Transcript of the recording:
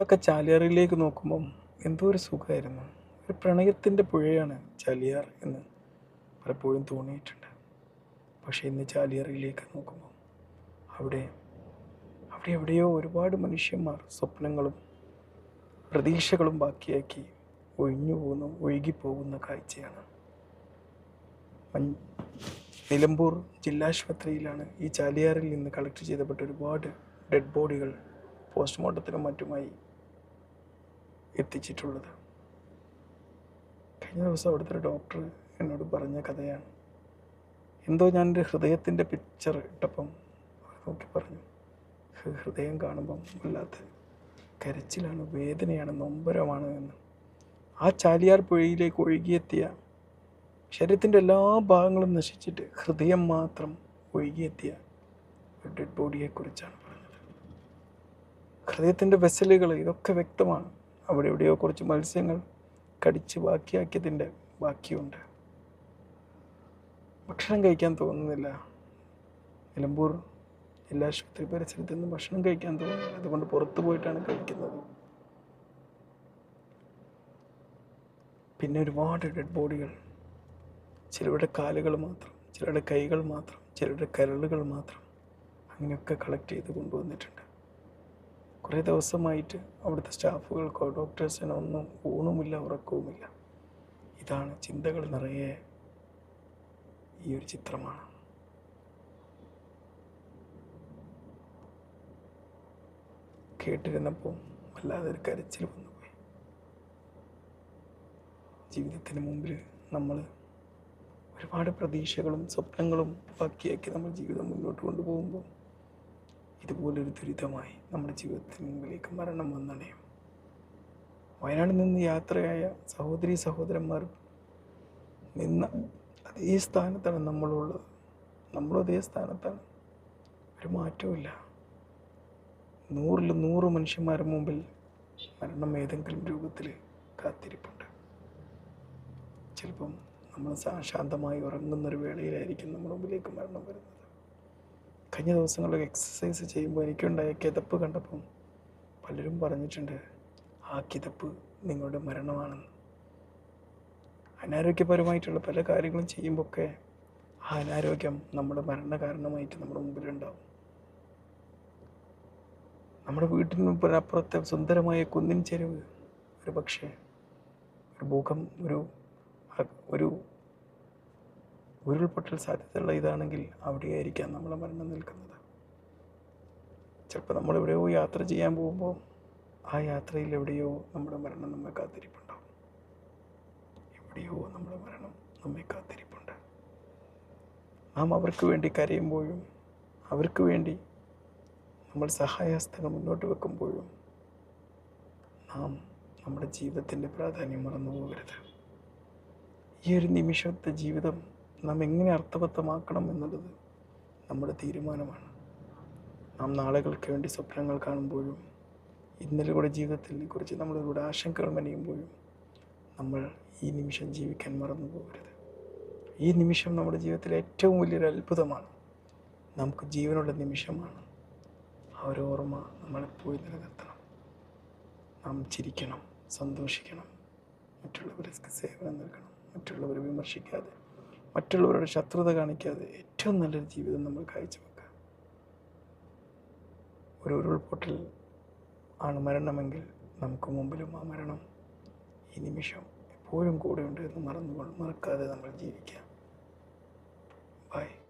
ഒക്കെ ചാലിയാറിലേക്ക് നോക്കുമ്പം എന്തോ ഒരു സുഖമായിരുന്നു ഒരു പ്രണയത്തിന്റെ പുഴയാണ് ചാലിയാർ എന്ന് പലപ്പോഴും തോന്നിയിട്ടുണ്ട്. പക്ഷേ ഇന്ന് ചാലിയാറിലേക്ക് നോക്കുമ്പോൾ അവിടെ അവിടെ എവിടെയോ ഒരുപാട് മനുഷ്യന്മാർ സ്വപ്നങ്ങളും പ്രതീക്ഷകളും ബാക്കിയാക്കി ഒഴിഞ്ഞു പോകുന്നു ഒഴുകിപ്പോകുന്ന കാഴ്ചയാണ്. നിലമ്പൂർ ജില്ലാശുപത്രിയിലാണ് ഈ ചാലിയാറിൽ നിന്ന് കളക്ട് ചെയ്തപ്പെട്ട ഒരുപാട് ഡെഡ് ബോഡികൾ പോസ്റ്റ്മോർട്ടത്തിനും മറ്റുമായി എത്തിച്ചിട്ടുള്ളത്. കഴിഞ്ഞ ദിവസം അവിടുത്തെ ഒരു ഡോക്ടർ എന്നോട് പറഞ്ഞ കഥയാണ്. എന്തോ ഞാൻ എന്റെ ഹൃദയത്തിന്റെ പിക്ചർ ഇട്ടപ്പം നോക്കി പറഞ്ഞു ഹൃദയം കാണുമ്പം വല്ലാത്ത കരച്ചിലാണ് വേദനയാണ് നൊമ്പരമാണ് എന്ന്. ആ ചാലിയാർ പുഴയിലേക്ക് ഒഴുകിയെത്തിയ ശരീരത്തിന്റെ എല്ലാ ഭാഗങ്ങളും നശിച്ചിട്ട് ഹൃദയം മാത്രം ഒഴുകിയെത്തിയ ഒരു ഡെഡ് ബോഡിയെക്കുറിച്ചാണ് പറഞ്ഞത്. ഹൃദയത്തിന്റെ വെസലുകൾ ഇതൊക്കെ വ്യക്തമാണ്. അവിടെ എവിടെയോ കുറച്ച് മത്സ്യങ്ങൾ കടിച്ച് ബാക്കിയാക്കിയതിന്റെ ബാക്കിയുണ്ട്. ഭക്ഷണം കഴിക്കാൻ തോന്നുന്നില്ല. നിലമ്പൂർ എല്ലാ ആശുപത്രി പരിസരത്തു നിന്ന് ഭക്ഷണം കഴിക്കാൻ തോന്നുന്നില്ല. അതുകൊണ്ട് പുറത്തു പോയിട്ടാണ് കഴിക്കുന്നത്. പിന്നെ ഒരുപാട് ഡെഡ് ബോഡികൾ. ചിലരുടെ കാലുകൾ മാത്രം ചിലരുടെ കൈകൾ മാത്രം ചിലരുടെ കരളുകൾ മാത്രം അങ്ങനെയൊക്കെ കളക്ട് ചെയ്ത് കൊണ്ടുവന്നിട്ടുണ്ട്. കുറേ ദിവസമായിട്ട് അവിടുത്തെ സ്റ്റാഫുകൾക്കോ ഡോക്ടേഴ്സിനോ ഒന്നും ഊണുമില്ല ഉറക്കവുമില്ല. ഇതാണ് ചിന്തകൾ നിറയെ ഈ ഒരു ചിത്രമാണ്. കേട്ടിരുന്നപ്പോൾ വല്ലാതെ ഒരു കരച്ചിൽ വന്നുപോയി. ജീവിതത്തിന് മുമ്പിൽ നമ്മൾ ഒരുപാട് പ്രതീക്ഷകളും സ്വപ്നങ്ങളും ബാക്കിയാക്കി നമ്മൾ ജീവിതം മുന്നോട്ട് കൊണ്ടുപോകുമ്പോൾ ഇതുപോലൊരു ദുരിതമായി നമ്മുടെ ജീവിതത്തിന് മുമ്പിലേക്ക് മരണം വന്നണയും വയനാട് നിന്ന് യാത്രയായ സഹോദരി സഹോദരന്മാർ നിന്ന അതേ സ്ഥാനത്താണ് നമ്മളുള്ളത്. നമ്മളും അതേ സ്ഥാനത്താണ്. ഒരു മാറ്റവുമില്ല. നൂറിൽ നൂറ് മനുഷ്യന്മാരുടെ മുമ്പിൽ മരണം ഏതെങ്കിലും രൂപത്തിൽ കാത്തിരിപ്പുണ്ട്. ചിലപ്പം നമ്മൾ ശാന്തമായി ഉറങ്ങുന്നൊരു വേളയിലായിരിക്കും നമ്മുടെ മുമ്പിലേക്ക് മരണം വരുന്നത്. കഴിഞ്ഞ ദിവസങ്ങളിൽ എക്സസൈസ് ചെയ്യുമ്പോൾ എനിക്കുണ്ടായ കിതപ്പ് കണ്ടപ്പം പലരും പറഞ്ഞിട്ടുണ്ട് ആ കിതപ്പ് നിങ്ങളുടെ മരണമാണെന്ന്. അനാരോഗ്യപരമായിട്ടുള്ള പല കാര്യങ്ങളും ചെയ്യുമ്പോഴൊക്കെ ആ അനാരോഗ്യം നമ്മുടെ മരണ കാരണമായിട്ട് നമ്മുടെ മുമ്പിലുണ്ടാവും. നമ്മുടെ വീട്ടിന് മുമ്പിനപ്പുറത്തെ സുന്ദരമായ കുന്നിൻ ചെരുവ് ഒരു പക്ഷേ ഒരു ഭൂകം ഒരു ഒരു ഉരുൾപൊട്ടൽ സാധ്യതയുള്ള ഇതാണെങ്കിൽ അവിടെയായിരിക്കാം നമ്മളെ മരണം നിൽക്കുന്നത്. ചിലപ്പോൾ നമ്മൾ എവിടെയോ യാത്ര ചെയ്യാൻ പോകുമ്പോൾ ആ യാത്രയിൽ എവിടെയോ നമ്മുടെ മരണം നമ്മെ കാത്തിരിപ്പുണ്ടാവും. എവിടെയോ നമ്മുടെ മരണം നമ്മെ കാത്തിരിപ്പുണ്ട്. നാം അവർക്ക് വേണ്ടി കരയുമ്പോഴും അവർക്ക് വേണ്ടി നമ്മൾ സഹായഹസ്തങ്ങൾ മുന്നോട്ട് വെക്കുമ്പോഴും നാം നമ്മുടെ ജീവിതത്തിന്റെ പ്രാധാന്യം മറന്നു പോകരുത്. ഈ ഒരു നിമിഷത്തെ ജീവിതം നാം എങ്ങനെ അർത്ഥവത്തമാക്കണം എന്നുള്ളത് നമ്മുടെ തീരുമാനമാണ്. നാം നാളുകൾക്ക് വേണ്ടി സ്വപ്നങ്ങൾ കാണുമ്പോഴും ഇന്നലെയുടെ ജീവിതത്തിൽ കുറിച്ച് നമ്മളിലൂടെ ആശങ്കകൾ മെനയുമ്പോഴും നമ്മൾ ഈ നിമിഷം ജീവിക്കാൻ മറന്നു പോകരുത്. ഈ നിമിഷം നമ്മുടെ ജീവിതത്തിലെ ഏറ്റവും വലിയൊരു അത്ഭുതമാണ് നമുക്ക് ജീവനുള്ള നിമിഷമാണ്. ആ ഒരു ഓർമ്മ നമ്മളെപ്പോഴും നിലനിർത്തണം. നാം ചിരിക്കണം സന്തോഷിക്കണം. മറ്റുള്ളവർക്ക് സേവനം നൽകണം മറ്റുള്ളവരെ വിമർശിക്കാതെ മറ്റുള്ളവരുടെ ശത്രുത കാണിക്കാതെ ഏറ്റവും നല്ലൊരു ജീവിതം നമ്മൾ കാഴ്ചവെക്കുക. ഒരു ഉരുൾപൊട്ടൽ ആണ് മരണമെങ്കിൽ നമുക്ക് മുമ്പിലും ആ മരണം ഈ നിമിഷം എപ്പോഴും കൂടെയുണ്ട് എന്ന് മറന്നു മറക്കാതെ നമ്മൾ ജീവിക്കുക. ബൈ